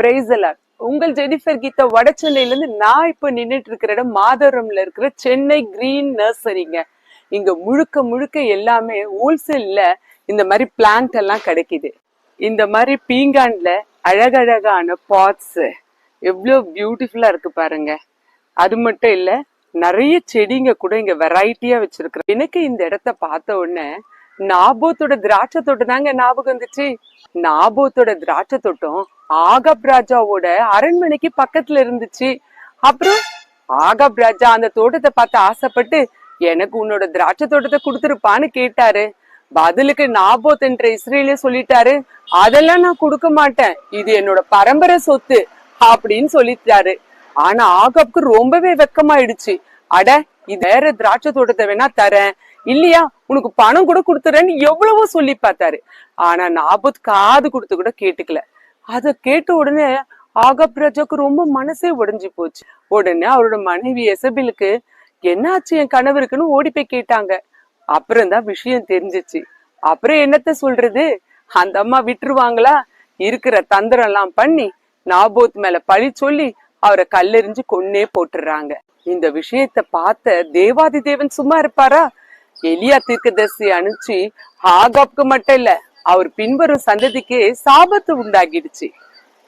Price உங்கள் Jennifer Geetha வடச்சென்னையில இருந்து நான் இப்ப நின்றுட்டு இருக்கிற இடம் மாதவரம்ல இருக்கிற சென்னை கிரீன் நர்சரிங்க இங்க முழுக்க முழுக்க எல்லாமே ஹோல்சேல்ல இந்த மாதிரி பிளான்ட் எல்லாம் கிடைக்குது. இந்த மாதிரி பீங்கான்ல அழகழகான பாட்ஸ் எவ்வளோ பியூட்டிஃபுல்லா இருக்கு பாருங்க. அது மட்டும் இல்ல நிறைய செடிங்க கூட இங்க வெரைட்டியா வச்சிருக்கிறேன் எனக்கு இந்த இடத்த பார்த்த உடனே நாபோத்தோட திராட்சை தோட்டம் தாங்க ஞாபகம் வந்துச்சு. நாபோத்தோட திராட்சை தோட்டம் ஆகப் ராஜாவோட அரண்மனைக்கு பக்கத்துல இருந்துச்சு. அப்புறம் ஆகப் ராஜா அந்த தோட்டத்தை பார்த்து ஆசைப்பட்டு எனக்கு உன்னோட திராட்சை தோட்டத்தை கொடுத்துருப்பான்னு கேட்டாரு. பதிலுக்கு நாபோத் என்ற இஸ்ரேலிய சொல்லிட்டாரு அதெல்லாம் நான் கொடுக்க மாட்டேன். இது என்னோட பரம்பரை சொத்து அப்படின்னு சொல்லிட்டாரு. ஆனா ஆகப்க்கு ரொம்பவே வெக்கமாயிடுச்சு. அட இது வேற திராட்சை தோட்டத்தை வேணா தரேன். இல்லையா உனக்கு பணம் கூட கொடுத்துறேன்னு எவ்வளவோ சொல்லி பார்த்தாரு. ஆனா நாபோத் காது கொடுத்து கூட கேட்டுக்கல. அத கேட்ட உடனே ஆகப்பிரஜாக்கு ரொம்ப மனசே உடைஞ்சு போச்சு. உடனே அவரோட மனைவி எசபிலுக்கு என்னாச்சு என் கணவருக்குன்னு ஓடி போய் கேட்டாங்க. அப்புறம் தான் விஷயம் தெரிஞ்சிச்சு. அப்புறம் என்னத்த சொல்றது? அந்த அம்மா விட்டுருவாங்களா? இருக்கிற தந்திரம் எல்லாம் பண்ணி நாபோத் மேல பழி சொல்லி அவரை கல்லெறிஞ்சு கொன்னே போட்டுறாங்க. இந்த விஷயத்த பார்த்த தேவாதி தேவன் சும்மா இருப்பாரா? எலியா தீர்க்கதர்சி அனுப்பிச்சு ஆகாப்க்கு மட்டும் இல்ல அவர் பின்வரும் சந்ததிக்கு சாபத்து உண்டாகிடுச்சு.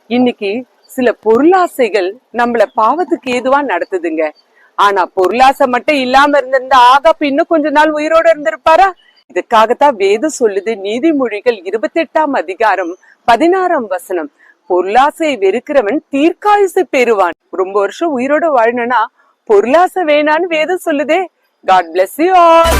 இன்னைக்கு சில பொருளாசைகள் நம்மள பாவத்துக்கு ஏதுவா நடத்துதுங்க. ஆனா பொருளாசை மட்டும் இல்லாம இருந்திருந்த ஆகாப் இன்னும் கொஞ்ச நாள் உயிரோட இருந்திருப்பாரா? இதுக்காகத்தான் வேதம் சொல்லுது நீதிமொழிகள் இருபத்தி எட்டாம் அதிகாரம் பதினாறாம் வசனம். பொருளாசையை வெறுக்கிறவன் தீர்க்காயுசை பெறுவான். ரொம்ப வருஷம் உயிரோட வாழணும்னா பொருளாசை வேணான்னு வேதம் சொல்லுதே. God bless you all